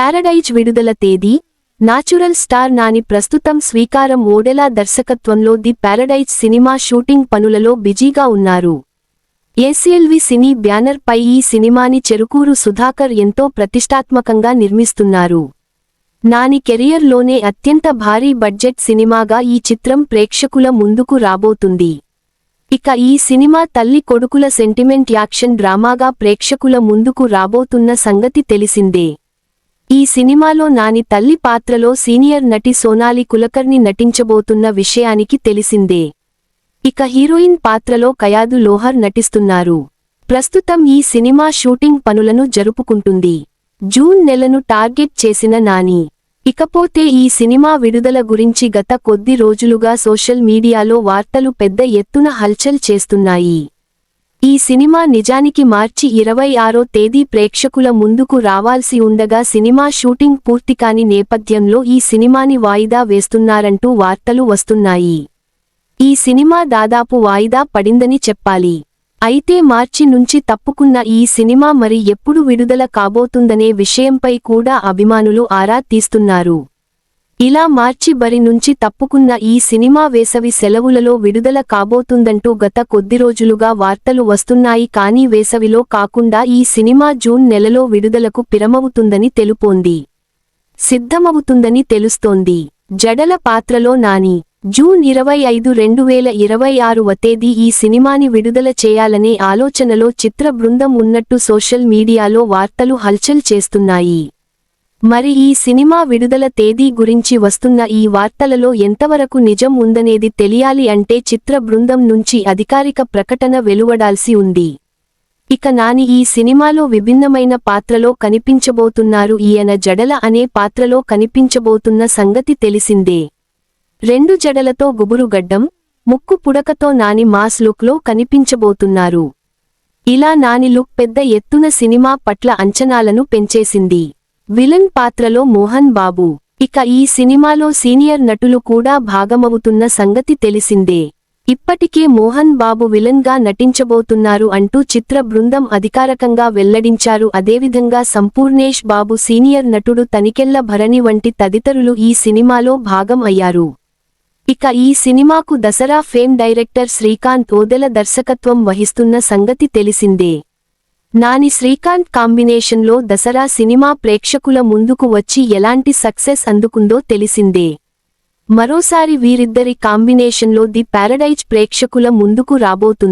Paradise విడుదల తేదీ natural star Nani ప్రస్తుతం స్వీకారం ఓడెలా దర్శకత్వంలో ది పారడైజ్ సినిమా షూటింగ్ పనులలో బిజీగా ఉన్నారు. ఏసీఎల్వి సినీ బ్యానర్ పై ఈ సినిమాని చెరుకూరు సుధాకర్ ఎంతో ప్రతిష్టాత్మకంగా నిర్మిస్తున్నారు. నాని కెరియర్లోనే అత్యంత భారీ బడ్జెట్ సినిమాగా ఈ చిత్రం ప్రేక్షకుల ముందుకు రాబోతుంది. ఇక ఈ సినిమా తల్లి కొడుకుల సెంటిమెంట్ యాక్షన్ డ్రామాగా ప్రేక్షకుల ముందుకు రాబోతున్న సంగతి తెలిసిందే. ఈ సినిమాలో నాని తల్లి పాత్రలో సీనియర్ నటి సోనాలి కులకర్ని నటించబోతున్న విషయానికి తెలిసిందే. ఇక హీరోయిన్ పాత్రలో కయాదు లోహర్ నటిస్తున్నారు. ప్రస్తుతం ఈ సినిమా షూటింగ్ పనులను జరుపుకుంటుంది. జూన్ నెలను టార్గెట్ చేసిన నాని. ఇకపోతే ఈ సినిమా విడుదల గురించి గత కొద్ది రోజులుగా సోషల్ మీడియాలో వార్తలు పెద్ద ఎత్తున హల్చల్ చేస్తున్నాయి. ఈ సినిమా నిజానికి మార్చి ఇరవై ఆరో తేదీ ప్రేక్షకుల ముందుకు రావాల్సి ఉండగా సినిమా షూటింగ్ పూర్తికాని నేపథ్యంలో ఈ సినిమాని వాయిదా వేస్తున్నారంటూ వార్తలు వస్తున్నాయి. ఈ సినిమా దాదాపు వాయిదా పడిందని చెప్పాలి. అయితే మార్చి నుంచి తప్పుకున్న ఈ సినిమా మరి ఎప్పుడు విడుదల కాబోతుందనే విషయంపై కూడా అభిమానులు ఆరా తీస్తున్నారు. ఇలా మార్చి బరి నుంచి తప్పుకున్న ఈ సినిమా వేసవి సెలవులలో విడుదల కాబోతుందంటూ గత కొద్ది రోజులుగా వార్తలు వస్తున్నాయి. కానీ వేసవిలో కాకుండా ఈ సినిమా జూన్ నెలలో విడుదలకు పిరమవుతుందని తెలుపోంది. సిద్ధమవుతుందని తెలుస్తోంది. జడల పాత్రలో నాని. జూన్ ఇరవై ఐదు రెండు వేల ఇరవై ఆరువ తేదీ ఈ సినిమాని విడుదల చేయాలనే ఆలోచనలో చిత్ర బృందం ఉన్నట్టు సోషల్ మీడియాలో వార్తలు హల్చల్ చేస్తున్నాయి. మరి ఈ సినిమా విడుదల తేదీ గురించి వస్తున్న ఈ వార్తలలో ఎంతవరకు నిజం ఉందనేది తెలియాలి అంటే చిత్ర బృందం నుంచి అధికారిక ప్రకటన వెలువడాల్సి ఉంది. ఇక నాని ఈ సినిమాలో విభిన్నమైన పాత్రలో కనిపించబోతున్నారు. ఈయన జడల అనే పాత్రలో కనిపించబోతున్న సంగతి తెలిసిందే. రెండు జడలతో గుబురుగడ్డం ముక్కు పుడకతో నాని మాస్ లుక్లో కనిపించబోతున్నారు. ఇలా నాని లుక్ పెద్ద ఎత్తున సినిమా పట్ల అంచనాలను పెంచేసింది. విలన్ పాత్రలో మోహన్ బాబు. ఇక ఈ సినిమాలో సీనియర్ నటులు కూడా భాగమవుతున్న సంగతి తెలిసిందే. ఇప్పటికే మోహన్ బాబు విలన్గా నటించబోతున్నారు అంటూ చిత్ర బృందం అధికారకంగా వెల్లడించారు. అదేవిధంగా సంపూర్ణేష్ బాబు సీనియర్ నటుడు తనికెళ్ళ భరణి వంటి తదితరులు ఈ సినిమాలో భాగం అయ్యారు. ఇక ఈ సినిమాకు దసరా ఫేమ్ డైరెక్టర్ శ్రీకాంత్ ఓదెల దర్శకత్వం వహిస్తున్న సంగతి తెలిసిందే. నాని శ్రీకాంత్ కాంబినేషన్లో దసరా సినిమా ప్రేక్షకుల ముందుకు వచ్చి ఎలాంటి సక్సెస్ అందుకుందో తెలిసిందే. మరోసారి వీరిద్దరి కాంబినేషన్లో ది పారడైజ్ ప్రేక్షకుల ముందుకు రాబోతుంది